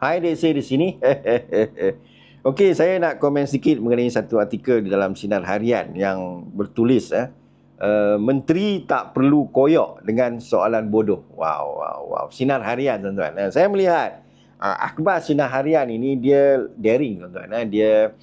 Hai DC di sini. Okey, saya nak komen sedikit mengenai satu artikel di dalam Sinar Harian yang bertulis eh uh, menteri tak perlu koyok dengan soalan bodoh. Wow, wow, wow. Sinar Harian tuan-tuan. Uh, saya melihat uh, akhbar Sinar Harian ini dia daring tuan-tuan. Uh, dia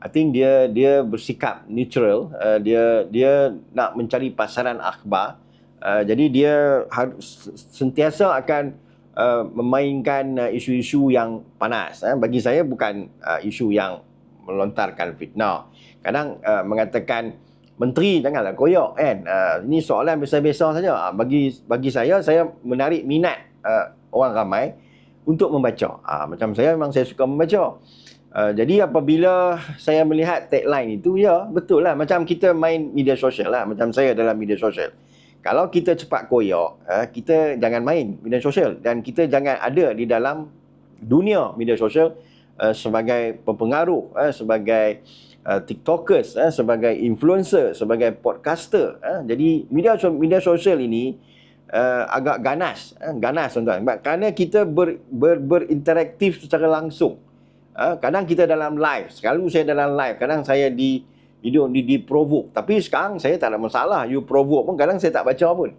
I think dia dia bersikap neutral. Uh, dia dia nak mencari pasaran akhbar. Uh, jadi dia harus sentiasa akan Uh, memainkan uh, isu-isu yang panas. Eh. Bagi saya bukan uh, isu yang melontarkan fitnah. Kadang uh, mengatakan menteri janganlah koyok kan. Uh, ini soalan biasa-biasa saja. Uh, bagi bagi saya saya menarik minat uh, orang ramai untuk membaca. Uh, macam saya memang saya suka membaca. Uh, jadi apabila saya melihat tagline itu ya betul lah macam kita main media sosial lah macam saya dalam media sosial kalau kita cepat koyok, eh, kita jangan main media sosial dan kita jangan ada di dalam dunia media sosial eh, sebagai pempengaruh, eh, sebagai tiktokers, sebagai influencer, sebagai podcaster. Jadi media media sosial ini agak ganas, ganas tuan-tuan. Kerana kita ber, ber, berinteraktif secara langsung. Kadang kita dalam live, selalu saya dalam live, kadang saya di video di, di provoke. Tapi sekarang saya tak ada masalah. You provoke pun kadang saya tak baca pun.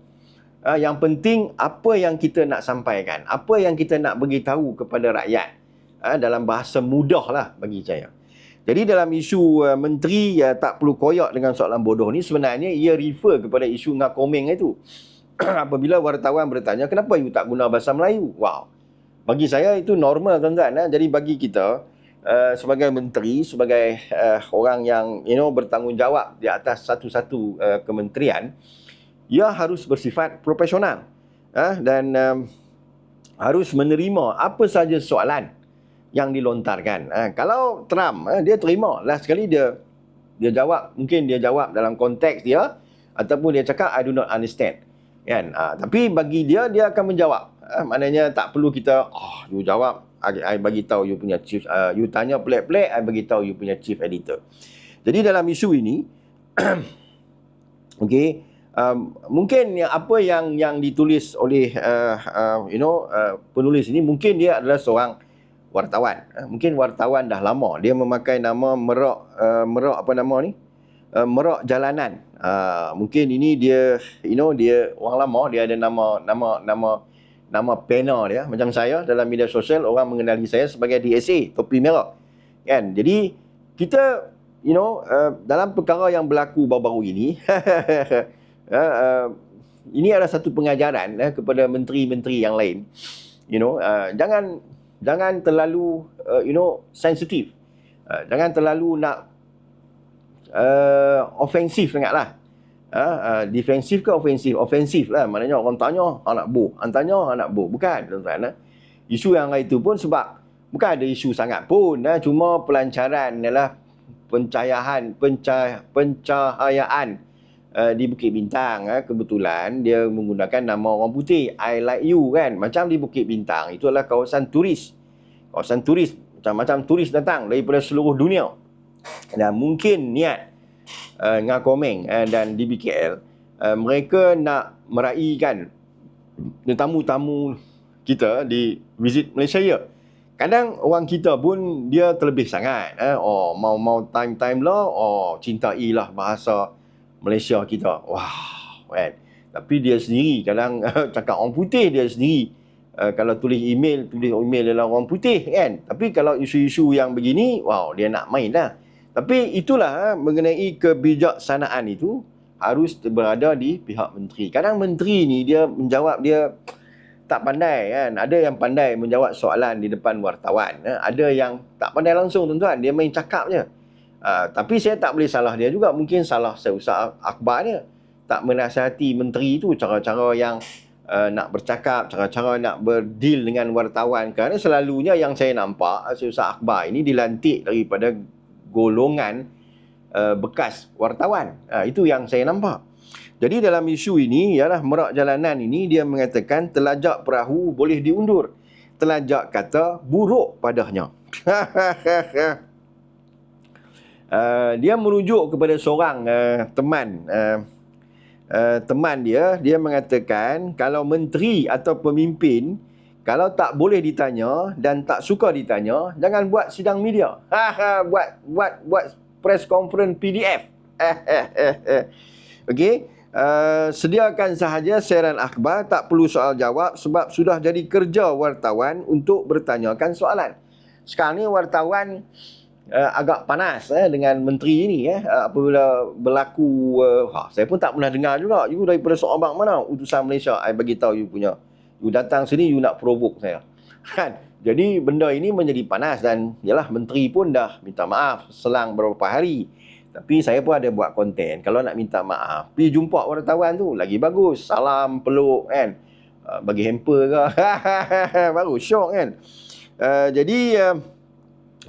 Uh, yang penting apa yang kita nak sampaikan. Apa yang kita nak beritahu kepada rakyat. Uh, dalam bahasa mudah lah bagi saya. Jadi dalam isu uh, menteri uh, tak perlu koyak dengan soalan bodoh ni sebenarnya ia refer kepada isu ngakomeng itu. Apabila wartawan bertanya kenapa you tak guna bahasa Melayu? Wow. Bagi saya itu normal tuan-tuan. Uh. Jadi bagi kita uh, sebagai menteri, sebagai uh, orang yang you know bertanggungjawab di atas satu-satu uh, kementerian, ia harus bersifat profesional uh, dan um, harus menerima apa saja soalan yang dilontarkan. Uh, kalau Trump uh, dia terima, last sekali dia dia jawab, mungkin dia jawab dalam konteks dia ataupun dia cakap I do not understand. Kan? Uh, tapi bagi dia dia akan menjawab. Uh, maknanya tak perlu kita oh jawab I, I bagi tahu you punya chief uh, you tanya pelik-pelik I bagi tahu you punya chief editor. Jadi dalam isu ini okey um, mungkin apa yang yang ditulis oleh uh, uh, you know uh, penulis ini mungkin dia adalah seorang wartawan. Uh, mungkin wartawan dah lama dia memakai nama Merak uh, Merak apa nama ni? Uh, Merak Jalanan. Uh, mungkin ini dia you know dia orang lama dia ada nama nama nama nama pena dia macam saya dalam media sosial orang mengenali saya sebagai DSA topi merah. Kan? Jadi kita you know uh, dalam perkara yang berlaku baru-baru ini uh, uh, ini adalah satu pengajaran uh, kepada menteri-menteri yang lain. You know uh, jangan jangan terlalu uh, you know sensitif. Uh, jangan terlalu nak uh, ofensif sangatlah uh, uh, defensif ke ofensif ofensif lah. Maknanya orang tanya anak bu orang tanya anak bu bukan tuan-tuan uh. isu yang itu pun sebab bukan ada isu sangat pun uh, cuma pelancaran adalah pencahayaan pencah, pencahayaan uh, di Bukit Bintang uh, kebetulan dia menggunakan nama orang putih I like you kan. Macam di Bukit Bintang itu adalah kawasan turis. Kawasan turis macam-macam turis datang daripada seluruh dunia. Dan mungkin niat uh, Ngakomeng uh, dan DBKL uh, mereka nak meraihkan tetamu-tamu kita di visit Malaysia ya. Kadang orang kita pun dia terlebih sangat. Eh? Oh, mau-mau time-time lah. Oh, cintai lah bahasa Malaysia kita. Wah, kan. Tapi dia sendiri kadang cakap orang putih dia sendiri. Uh, kalau tulis email, tulis email dalam orang putih kan. Tapi kalau isu-isu yang begini, wow, dia nak main lah. Tapi itulah ha, mengenai kebijaksanaan itu harus berada di pihak menteri. Kadang menteri ni dia menjawab dia tak pandai kan. Ada yang pandai menjawab soalan di depan wartawan. Ha. Ada yang tak pandai langsung tuan-tuan. Dia main cakap je. Ha, tapi saya tak boleh salah dia juga. Mungkin salah saya usah akhbar dia. Tak menasihati menteri itu cara-cara yang uh, nak bercakap, cara-cara nak berdeal dengan wartawan. Kerana selalunya yang saya nampak, saya usah akhbar ini dilantik daripada golongan uh, bekas wartawan. Uh, itu yang saya nampak. Jadi dalam isu ini ialah merak jalanan ini dia mengatakan telajak perahu boleh diundur. Telajak kata buruk padanya. uh, dia merujuk kepada seorang uh, teman uh, uh, teman dia dia mengatakan kalau menteri atau pemimpin kalau tak boleh ditanya dan tak suka ditanya, jangan buat sidang media. Ha ha buat buat buat press conference PDF. Okey. Uh, sediakan sahaja siaran akhbar tak perlu soal jawab sebab sudah jadi kerja wartawan untuk bertanyakan soalan. Sekarang ni wartawan uh, agak panas eh, dengan menteri ini eh, apabila berlaku uh, ha, saya pun tak pernah dengar juga you daripada seorang mana utusan Malaysia I bagi tahu you punya you datang sini you nak provoke saya. Kan? Jadi benda ini menjadi panas dan yalah menteri pun dah minta maaf selang beberapa hari. Tapi saya pun ada buat konten kalau nak minta maaf pergi jumpa wartawan tu. Lagi bagus. Salam peluk kan? Uh, bagi hamper ke? Baru syok kan? Uh, jadi uh,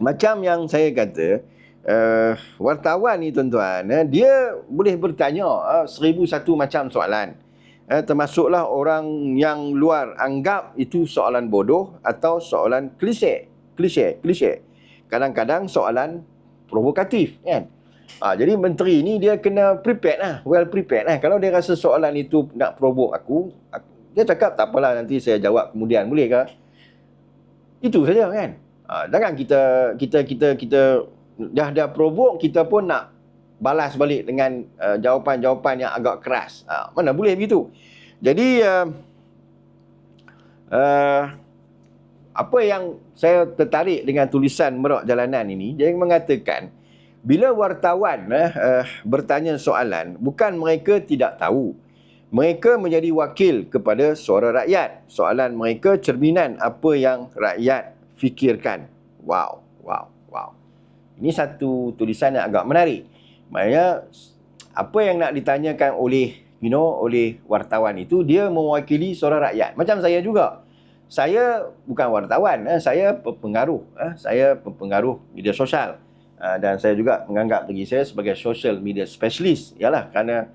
macam yang saya kata uh, wartawan ni tuan-tuan uh, dia boleh bertanya uh, seribu satu macam soalan eh, termasuklah orang yang luar anggap itu soalan bodoh atau soalan klise klise klise. Kadang-kadang soalan provokatif kan? Ha, jadi menteri ni dia kena prepared lah well prepared lah. Kalau dia rasa soalan itu nak provoke aku, aku dia cakap tak apalah nanti saya jawab kemudian boleh ke? Itu saja kan? Ha, jangan kita kita kita kita dah dah provoke kita pun nak balas balik dengan uh, jawapan-jawapan yang agak keras. Uh, mana boleh begitu? Jadi uh, uh, apa yang saya tertarik dengan tulisan Merok Jalanan ini, dia mengatakan bila wartawan uh, uh, bertanya soalan, bukan mereka tidak tahu. Mereka menjadi wakil kepada suara rakyat. Soalan mereka cerminan apa yang rakyat fikirkan. Wow, wow, wow. Ini satu tulisan yang agak menarik. Maknanya apa yang nak ditanyakan oleh you know oleh wartawan itu dia mewakili suara rakyat. Macam saya juga. Saya bukan wartawan, eh. saya pengaruh, eh. saya pengaruh media sosial. Uh, dan saya juga menganggap diri saya sebagai social media specialist. Yalah kerana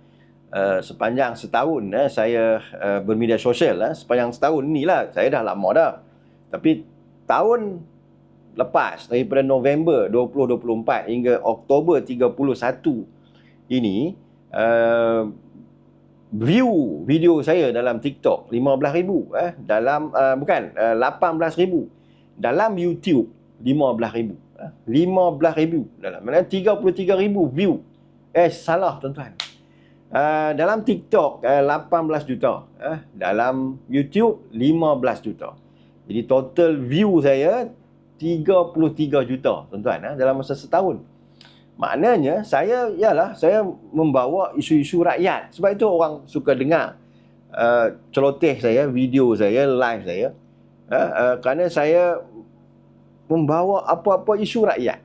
uh, sepanjang setahun eh, saya uh, bermedia sosial eh. sepanjang setahun inilah saya dah lama dah. Tapi tahun lepas daripada November 2024 hingga Oktober 31 ini uh, view video saya dalam TikTok 15,000 eh dalam uh, bukan uh, 18,000 dalam YouTube 15,000 eh, 15,000 dalam mana 33,000 view. Eh salah tuan-tuan. Uh, dalam TikTok uh, 18 juta eh dalam YouTube 15 juta. Jadi total view saya 33 juta tuan-tuan ha, dalam masa setahun. Maknanya saya ialah saya membawa isu-isu rakyat. Sebab itu orang suka dengar uh, celoteh saya, video saya, live saya. Uh, uh, kerana saya membawa apa-apa isu rakyat.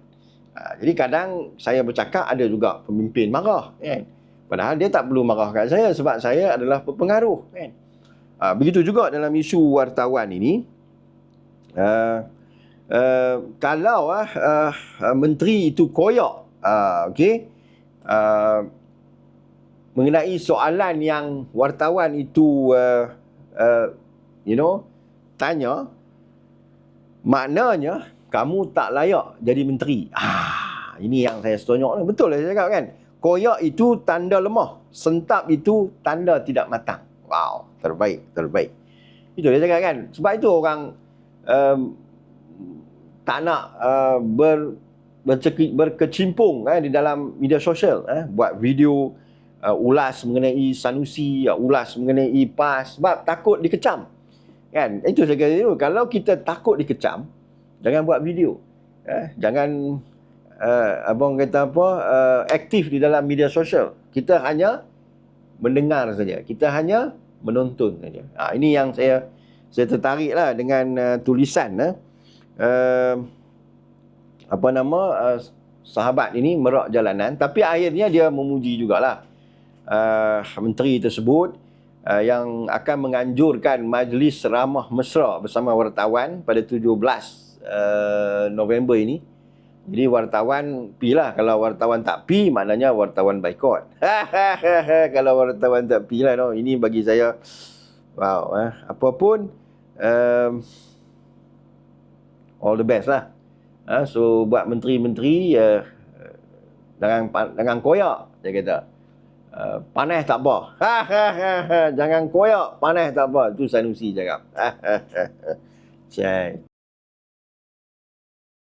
Uh, jadi kadang saya bercakap ada juga pemimpin marah. Kan? Padahal dia tak perlu marah kat saya sebab saya adalah pengaruh. Kan? Uh, begitu juga dalam isu wartawan ini. Uh, uh, kalau uh, uh, menteri itu koyak uh, okey uh, mengenai soalan yang wartawan itu uh, uh, you know tanya maknanya kamu tak layak jadi menteri. Ah ini yang saya setuju betul lah saya cakap kan? Koyak itu tanda lemah sentap itu tanda tidak matang. Wow terbaik terbaik. Itu dia cakap kan? Sebab itu orang um, tak nak uh, ber berkecimpung eh, di dalam media sosial eh, buat video uh, ulas mengenai Sanusi uh, ulas mengenai PAS sebab takut dikecam kan? Itu saya kata itu kalau kita takut dikecam jangan buat video. Eh, jangan uh, abang kata apa uh, aktif di dalam media sosial. Kita hanya mendengar saja. Kita hanya menonton saja. Ha, ini yang saya saya tertarik lah dengan uh, tulisan eh uh, apa nama uh, sahabat ini merak jalanan tapi akhirnya dia memuji jugalah uh, menteri tersebut uh, yang akan menganjurkan majlis ramah mesra bersama wartawan pada 17 uh, November ini jadi wartawan pilah kalau wartawan tak pi maknanya wartawan baikot. kalau wartawan tak pi lah no. ini bagi saya wow eh apapun um, all the best lah. Ha, so buat menteri-menteri uh, dengan dengan koyak dia kata. Uh, panas tak apa. Ha, ha. Jangan koyak. Panas tak apa. Tu Sanusi cakap. Cai.